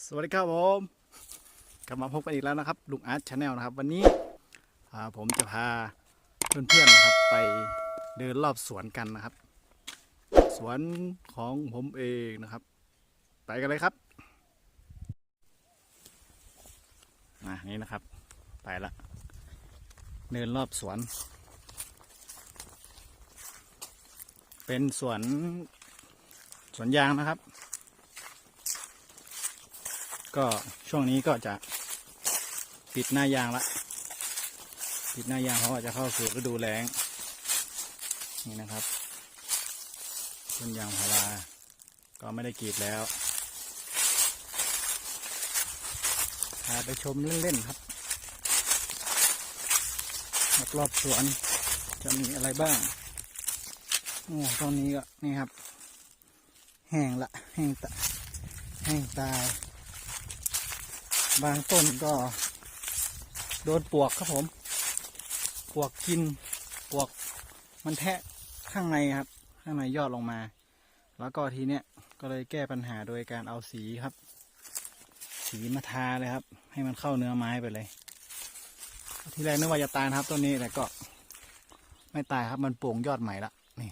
สวัสดีครับผมกลับมาพบกันอีกแล้วนะครับลุงอาร์ตชาแนลนะครับ วันนี้ผมจะพาเพื่อนๆนะครับ ไปเดินรอบสวนกันนะครับ สวนของผมเองนะครับ ไปกันเลยครับมานี่นะครับ ไปละเดินรอบสวน เป็นสวนสวนยางนะครับ ก็ช่วงนี้ก็จะปิดหน้ายางละ ปิดหน้ายางเพราะว่าจะเข้าสู่ฤดูแล้ง นี่นะครับต้นยางพาราก็ไม่ได้กรีดแล้วพาไปชมเล่น ๆ ครับรอบสวนจะมีอะไรบ้าง โอ้ตอนนี้ก็นี่ครับ แห้งละ แห้งตะแห้งตาย บางต้นก็โดนปวกครับผม ปวกกิน ปวกมันแทะข้างในครับ ข้างในยอดลงมา แล้วก็ทีเนี้ยก็เลยแก้ปัญหาโดยการเอาสีครับ สีมาทาเลยครับ ให้มันเข้าเนื้อไม้ไปเลย ทีแรกนึกว่าจะตายครับต้นนี้แต่ก็ไม่ตายครับมันโป่งยอดใหม่ละนี่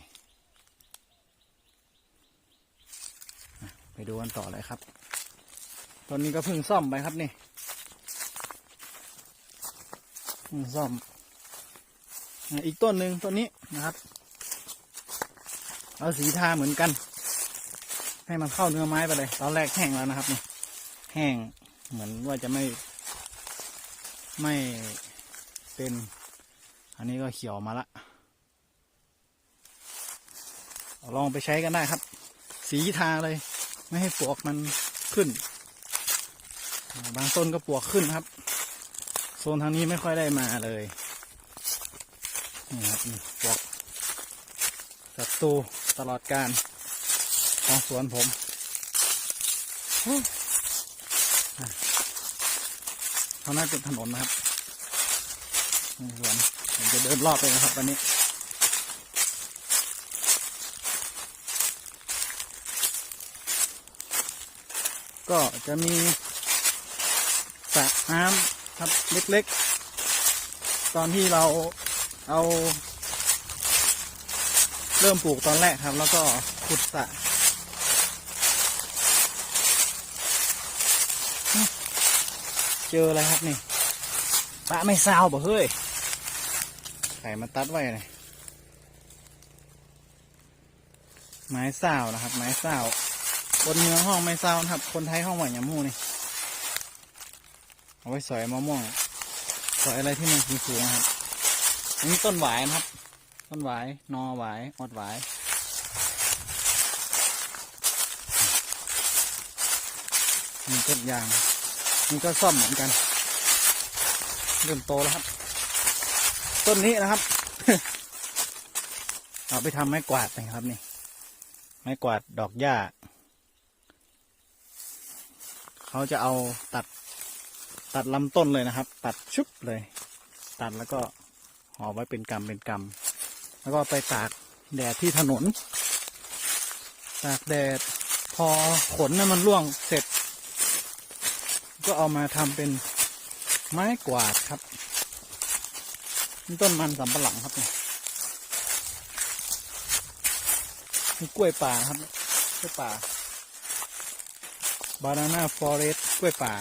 ไปดูกันต่อเลยครับ ต้นนี้ก็เพิ่งซ่อมไปครับนี่เพิ่งซ่อม อีกต้นหนึ่งต้นนี้นะครับ เอาสีทาเหมือนกัน ให้มันเข้าเนื้อไม้ไปเลย ตอนแรกแห้งแล้วนะครับนี่แห้งเหมือนว่าจะไม่ไม่เป็น อันนี้ก็เขียวมาละลองไปใช้กันได้ครับ สีทาเลย ไม่ให้ปลวกมันขึ้น บางต้นก็ปวกขึ้นครับ โซนทางนี้ไม่ค่อยได้มาเลยนี่ครับปวกศัตรูตลอดการของสวนผมโอ้อะเขาน่าเป็นถนนนะครับสวนผมจะเดินรอบเลยนะครับวันนี้ก็จะมี สระน้ำครับเล็กๆ ตอนที่เราเอา เริ่มปลูกตอนแรกครับ แล้วก็ขุดสระเจออะไรครับนี่ปลาไม่ซาวบ่เฮ้ยไข่มาตัดไว้เลยไม้ซาวนะครับ ไม้ซาวคนเมือห้องไม้ซาวนะครับ คนไทยห้องหวานยำมูนี่ เอาไว้สอยมะม่วงสอยอะไรที่มันสูงๆนะครับนนี้ต้นหวายนะครับ ต้นหวายนอหวายอดหวายนี่ต้นยางนี่ก็ซ่อมเหมือนกันเริ่มโตแล้วครับ ต้นนี้นะครับ เอาไปทำไม้กวาดนะครับนี่ ไม้กวาดดอกหญ้า เขาจะเอาตัด ตัดลำต้นเลยนะครับ ตัดชุบเลย ตัดแล้วก็ห่อไว้เป็นกำเป็นกำแล้วก็ไปตากแดดที่ถนน ตากแดดพอขนนั้นมันร่วงเสร็จ ก็เอามาทำเป็นไม้กวาดครับนี่ต้นมันสำปะหลังครับนี่มีกล้วยป่าครับกล้วยป่าบานาน่าฟอเรสกล้วยป่า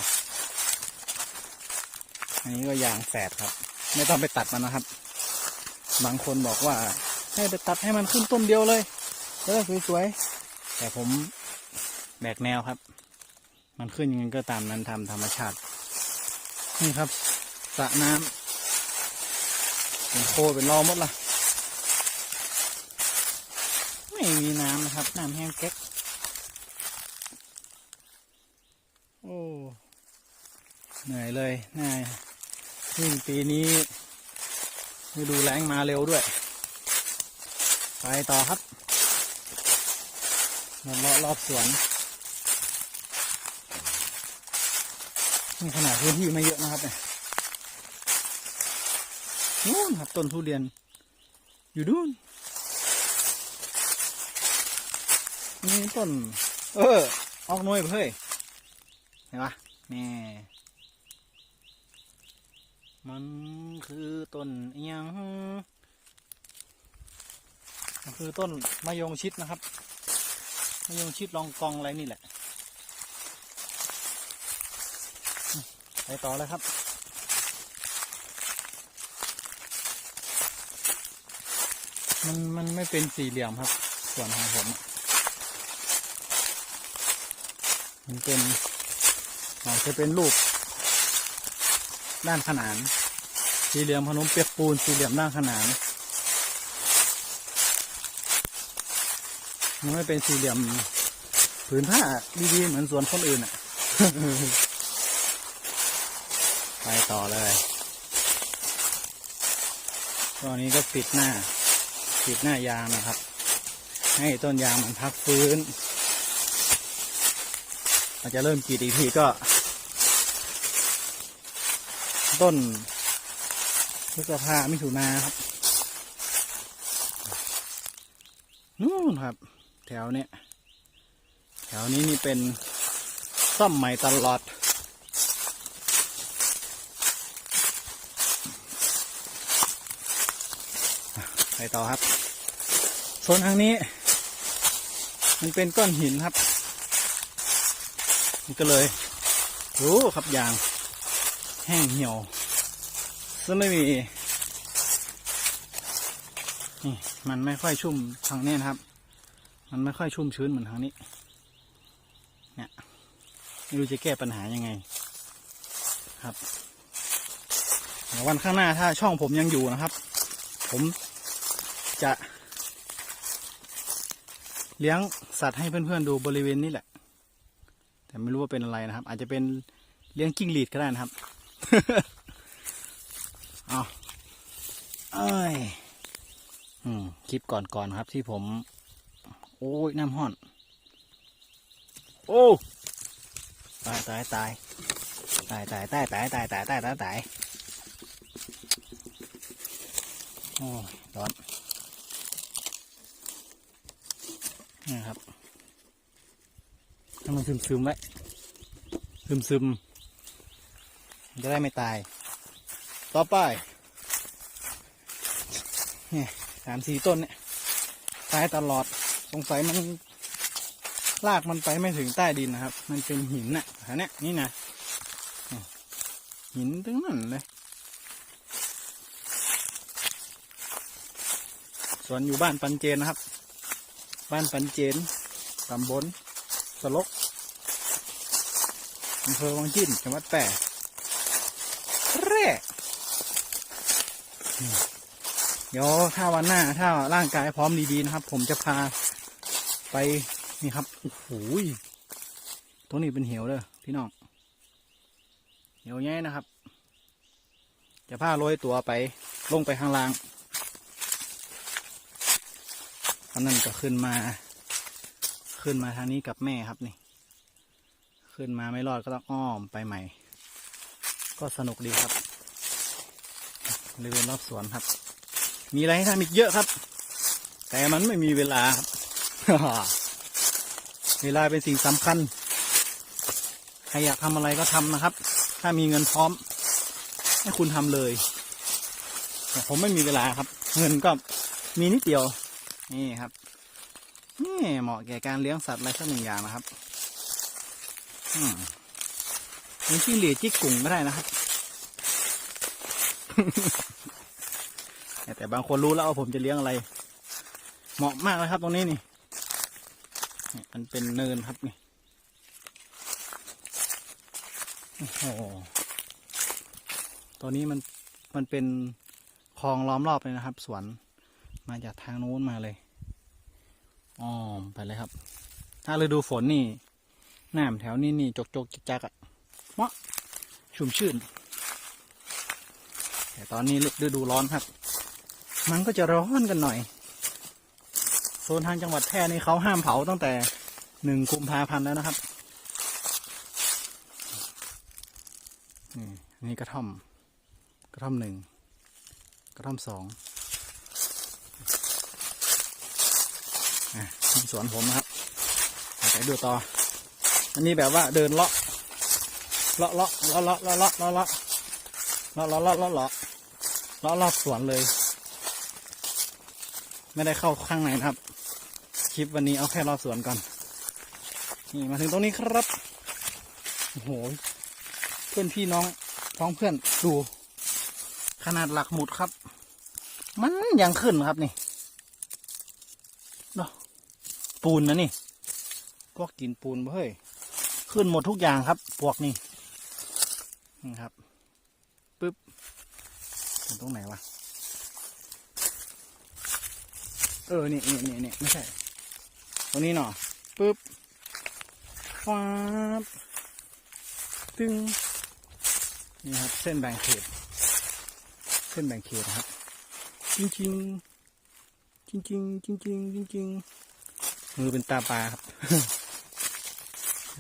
อันนี้ก็ยางแฝดครับ ไม่ต้องไปตัดมันนะครับ บางคนบอกว่า ให้ไปตัดให้มันขึ้นต้นเดียวเลยจะได้สวยๆแต่ผมแบกแนวครับ มันขึ้นยังไงก็ตามนั้นทำธรรมชาติ นี่ครับสระน้ำเป็นโคเป็นรอหมดละไม่มีน้ำนะครับน้ำแห้งแก๊กโอ้เหนื่อยเลยน่าย งปีนี้ฤดูแล้งมาเร็วด้วย ไปต่อครับรอบรอบสวนนี่ขนาดพื้นที่ไม่เยอะนะครับเนี่ยนู่นครับต้นทุเรียน อยู่ดูนนี่ต้น เออ ออกน่วยไปเฮ้ยเห็นปะนี่ มันคือต้นเอียงมันคือต้นมะยงชิดนะครับมะยงชิดลองกองอะไรนี่แหละไปต่อเลยครับมันมันไม่เป็นสี่เหลี่ยมครับ ส่วนของผม มันเป็นอาจจะเป็นรูป ด้านขนาน สี่เหลี่ยมขนมเปียกปูน สี่เหลี่ยมด้านขนานมันไม่เป็นสี่เหลี่ยมผืนผ้าดีๆเหมือนสวนคนอื่นอะ ไปต่อเลยตอนนี้ก็ปิดหน้า ปิดหน้ายางนะครับ ให้ต้นยางมันพักฟื้นมันจะเริ่มกรีดอีกทีก็ ต้นพฤษภามิถุนาครับ นู่นครับ แถวเนี้ยแถวนี้นี่เป็นซ่อมใหม่ตลอด ไปต่อครับโซนทางนี้ มันเป็นก้อนหินครับ มันก็เลยรู้ครับยาง แห้งเหี่ยวซึ่งไม่มีนี่มันไม่ค่อยชุ่มทางนี้นะครับ มันไม่ค่อยชุ่มชื้นเหมือนทางนี้ เนี่ยไม่รู้จะแก้ปัญหายังไง ครับเดี๋ยววันข้างหน้าถ้าช่องผมยังอยู่นะครับ ผมจะ เลี้ยงสัตว์ให้เพื่อนๆดูบริเวณนี้แหละ แต่ไม่รู้ว่าเป็นอะไรนะครับ อาจจะเป็นเลี้ยงกิ้งหรีดก็ได้นะครับ เอาเอ้ยอืมคลิปก่อนๆครับที่ผม โอ้ยน้ำห้อน โอ้ตายตายตายตายตายตายตายตายตายตายตายตายโอ้ยร้อนนี่ครับให้มันซึมซึมๆไว้ซึมซึมๆ จะได้ไม่ตาย ต่อไปนี่สามสี่ต้นเนี่ยตายตลอดสงสัยมันลากมันไปไม่ถึงใต้ดินนะครับ มันเป็นหินน่ะฮะเนี่ยนี่นะหินทั้งนั้นเลยส่วนอยู่บ้านปันเจนนะครับ บ้านปันเจนตำบลสลกอำเภอวังจิ้นจังหวัดแปร่แร่นี่ เดี๋ยวถ้าวันหน้าถ้าร่างกายพร้อมดีๆนะครับ ผมจะพาไปนี่ครับโอ้โหตัวนี้เป็นเหวเด้อพี่น้องเหวใหญ่นะครับ จะพาโรยตัวไปลงไปข้างล่างอันนั้นก็ขึ้นมา ขึ้นมาทางนี้กับแม่ครับนี่ ขึ้นมาไม่รอดก็ต้องอ้อมไปใหม่ ก็สนุกดีครับบริเวณรอบสวนครับ มีอะไรให้ทำอีกเยอะครับ แต่มันไม่มีเวลาครับเวลาเป็นสิ่งสำคัญ ใครอยากทำอะไรก็ทำนะครับ ถ้ามีเงินพร้อม ให้คุณทำเลย แต่ผมไม่มีเวลาครับ เงินก็มีนิดเดียว นี่ครับ นี่เหมาะแก่การเลี้ยงสัตว์อะไรสักหนึ่งอย่างนะครับอืมมีที่เหลียจิกกุ่งก็ได้นะครับ แต่บางคนรู้แล้วว่าผมจะเลี้ยงอะไร เหมาะมากเลยครับตรงนี้นี่มันเป็นเนินครับนี่โอ้โหตอนนี้มันมันเป็นคลองล้อมรอบเลยนะครับ สวนมาจากทางโน้นมาเลยอ้อมไปเลยครับ ถ้าฤดูฝนนี่น้ำแถวนี้นี่จกจกจิกจักอะเมาะชุ่มชื่น แต่ตอนนี้ฤดูร้อนครับ มันก็จะร้อนกันหน่อย โซนทางจังหวัดแพร่นี่เขาห้ามเผาตั้งแต่หนึ่งกุมภาพันธ์แล้วนะครับนี่นี่กระท่อม กระท่อมหนึ่ง กระท่อมสองสวนผมนะครับไปดูต่อ อันนี้แบบว่าเดินเลาะ เลาะเลาะเลาะเลาะเลาะเลาะเลาะเลาะเลาะเลาะเลาะเลาะเลาะสวนเลย ไม่ได้เข้าข้างในนะครับ คลิปวันนี้เอาแค่รอบสวนก่อน นี่มาถึงตรงนี้ครับ โอ้โห เพื่อนพี่น้องพ้องเพื่อนดู ขนาดหลักหมุดครับ มันยังขึ้นครับนี่เนาะปูนนะนี่ พวกกินปูนเฮ้ย ขึ้นหมดทุกอย่างครับ พวกนี่นี่ครับปึ๊บตรงไหนวะ เออนี่นี่นี่นี่ไม่ใช่ตังนี้เนาะปึ๊บฟ้าตึงนี่ครับ เส้นแบ่งเขต เส้นแบ่งเขตนะครับ จริงจริงจริงจริงจริงจริงจริงมือเป็นตาปลาครับ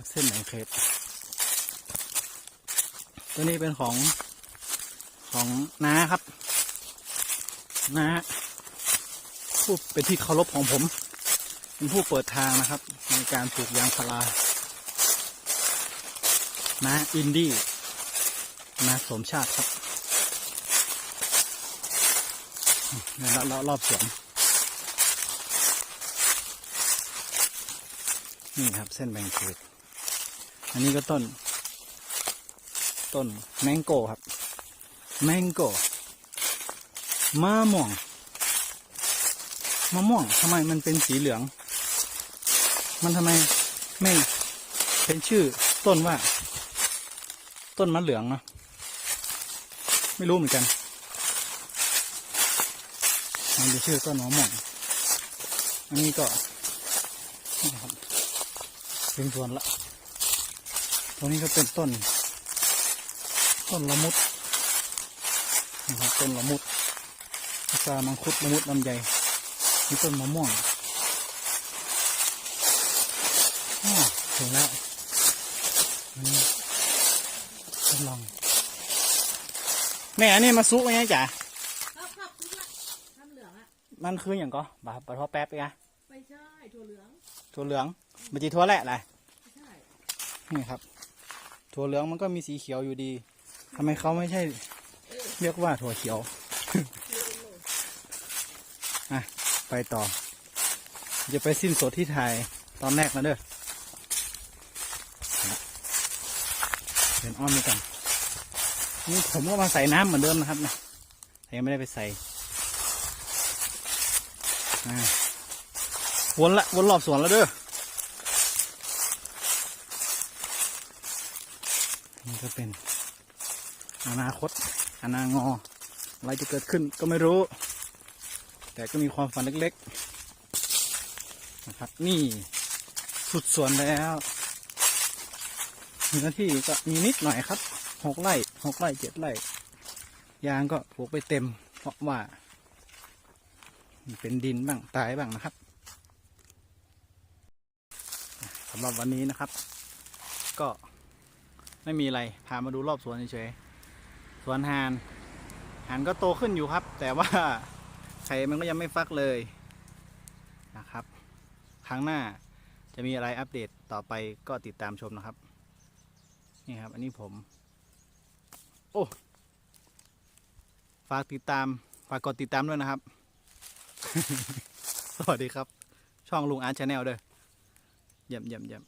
เส้นแบ่งเขต ตัวนี้เป็นของของน้าครับน้า ผู้เป็นที่เคารพของผม เป็นผู้เปิดทางนะครับ ในการปลูกยางพาราน้าอินดี้น้าสมชาติครับนี่รอบรอบสวนนี่ครับเส้นแบ่งเขตอันนี้ก็ต้น ต้นแมงโก้ครับ แมงโก้มะม่วง มะม่วงทำไมมันเป็นสีเหลือง มันทำไมไม่เป็นชื่อต้นว่า ต้นมะเหลืองเนาะไม่รู้เหมือนกันมันเป็นชื่อต้นมะม่วงอันนี้ก็นี่ครับเป็นส่วนละตรงนี้ก็เป็นต้น ต้นละมุดนะครับต้นละมุดพกามังคุดละมุดลำไย นี่ต้นมะม่วงอ้อถึงแล้วอันนี้ทดลองแม่อันนี้มาซุกไว้ไงจ๋าครับครับทุกละน้ำเหลืองอะมันคืออย่างก็บาปลาทอแป๊บไปไงไม่ใช่ถั่วเหลือง ถั่วเหลืองมันจีถั่วแหละอะไรไม่ใช่นี่ครับ ถั่วเหลืองมันก็มีสีเขียวอยู่ดีทำไมเขาไม่ใช่ เรียกว่าถั่วเขียวอะ ไปต่อจะไปสิ้นสุดที่ไทยตอนแรกนะเด้อเดินอ้อมนี่กันนี่ผมก็มาใส่น้ำเหมือนเดิมนะครับนะแต่ยังไม่ได้ไปใส่อ่าวนละวนรอบสวนแล้วเด้อนี่ก็เป็นอนาคต อนางออะไรจะเกิดขึ้นก็ไม่รู้ แต่ก็มีความฝันเล็กๆ นะครับ นี่สุดสวนแล้วเนื้อที่ก็มีนิดหน่อยครับหกไร่หกไร่เจ็ดไร่ยางก็ปลูกไปเต็ม เพราะว่า เป็นดินบ้างตายบ้างนะครับสำหรับวันนี้นะครับ ก็ไม่มีอะไรพามาดูรอบสวนเฉยๆสวนหานหานก็โตขึ้นอยู่ครับ แต่ว่า ไข่มันก็ยังไม่ฟักเลยนะครับ ครั้งหน้าจะมีอะไรอัปเดตต่อไปก็ติดตามชมนะครับ นี่ครับ อันนี้ผม โอ้ฝากติดตามฝากกดติดตามด้วยนะครับ สวัสดีครับ ช่องลุงอาร์ตชาแนลเด้อเยี่ยมเยี่ยมเยี่ยม